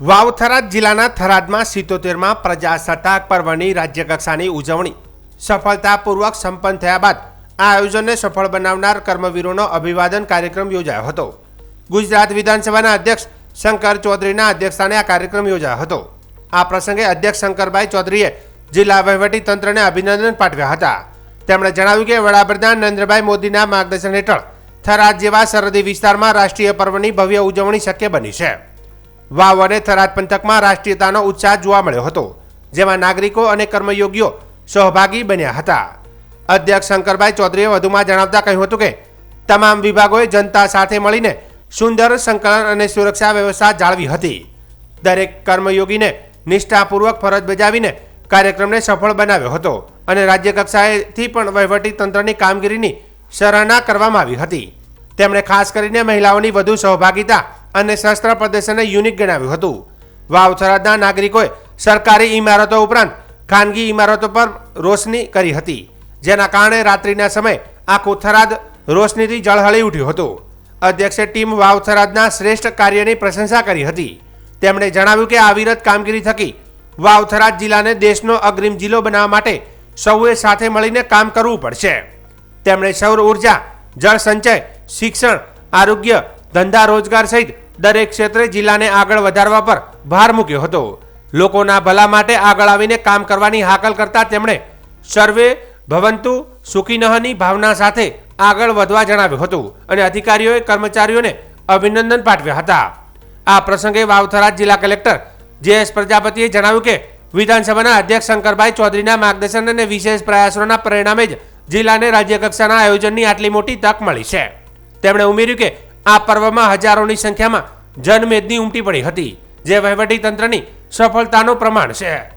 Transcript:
વાવ થરાદ જિલ્લાના થરાદમાં સિત્તોતેરમાં પ્રજાસત્તાક પર્વની રાજ્યકક્ષાની ઉજવણી. સફળતાપૂર્વક સંપન્ન થયા બાદ આ આયોજનને સફળ બનાવનાર કર્મવીરોનો અભિવાદન કાર્યક્રમ યોજાયો હતો. ગુજરાત વિધાનસભાના અધ્યક્ષ શંકર ચૌધરીના અધ્યક્ષસ્થાને આ કાર્યક્રમ યોજાયો હતો. આ પ્રસંગે અધ્યક્ષ શંકરભાઈ ચૌધરીએ જિલ્લા તંત્રને અભિનંદન પાઠવ્યા હતા. તેમણે જણાવ્યું કે વડાપ્રધાન નરેન્દ્રભાઈ મોદીના માર્ગદર્શન હેઠળ થરાદ જેવા સરહદી વિસ્તારમાં રાષ્ટ્રીય પર્વની ભવ્ય ઉજવણી શક્ય બની છે. વાવ અને થરાદ પંથકમાં રાષ્ટ્રીયતાનો ઉત્સાહ જોવા મળ્યો હતો, જેમાં નાગરિકો અને કર્મયોગીઓ સહભાગી બન્યા હતા. અધ્યક્ષ શંકરભાઈ ચૌધરીએ વધુમાં જણાવતા કહ્યું હતું કે, તમામ વિભાગોએ જનતા સાથે મળીને સુંદર સંકલન અને સુરક્ષા વ્યવસ્થા જાળવી હતી. દરેક કર્મયોગીને નિષ્ઠાપૂર્વક ફરજ બજાવીને કાર્યક્રમને સફળ બનાવ્યો હતો અને રાજ્ય કક્ષાએથી પણ વહીવટી તંત્રની કામગીરીની સરાહના કરવામાં આવી હતી. તેમણે ખાસ કરીને મહિલાઓની વધુ સહભાગિતા અને શસ્ત્ર પ્રદર્શનને યુનિક ગણાવ્યું હતું. વાવથરાદના નાગરિકોએ સરકારી ઇમારતો ઉપરાંત ખાનગી ઇમારતો પર રોશની કરી હતી, જેના કારણે રાત્રિના સમયે આખું થરાદ રોશનીથી ઝળહળી ઉઠ્યું હતું. અધ્યક્ષે ટીમ વાવથરાદના શ્રેષ્ઠ કાર્યની પ્રશંસા કરી હતી. તેમણે જણાવ્યું કે અવિરત કામગીરી થકી વાવથરાદ જિલ્લાને દેશનો અગ્રીમ જિલ્લો બનાવવા માટે સૌએ સાથે મળીને કામ કરવું પડશે. તેમણે સૌર ઊર્જા, જળ સંચય, શિક્ષણ, આરોગ્ય, ધંધા રોજગાર સહિત દરેક ક્ષેત્રે જિલ્લાને આગળ વધારવા પર ભાર મૂક્યો હતો. લોકોના ભલા માટે આગળ આવીને કામ કરવાની હાકલ કરતા તેમણે સર્વે ભવંતુ સુખીનહની ભાવના સાથે આગળ વધવા જણાવ્યું હતું અને અધિકારીઓએ કર્મચારીઓને અભિનંદન પાઠવ્યા હતા. આ પ્રસંગે વાવથરાજ જિલ્લા કલેક્ટર જે એસ પ્રજાપતિએ જણાવ્યું કે, વિધાનસભાના અધ્યક્ષ શંકરભાઈ ચૌધરીના માર્ગદર્શન અને વિશેષ પ્રયાસોના પરિણામે જ જિલ્લાને રાજ્યકક્ષાના આયોજનની આટલી મોટી તક મળી છે. તેમણે ઉમેર્યું કે આ પર્વમાં હજારોની સંખ્યામાં જનમેદની ઉમટી પડી હતી જે વહીવટી તંત્રની સફળતાનું પ્રમાણ છે.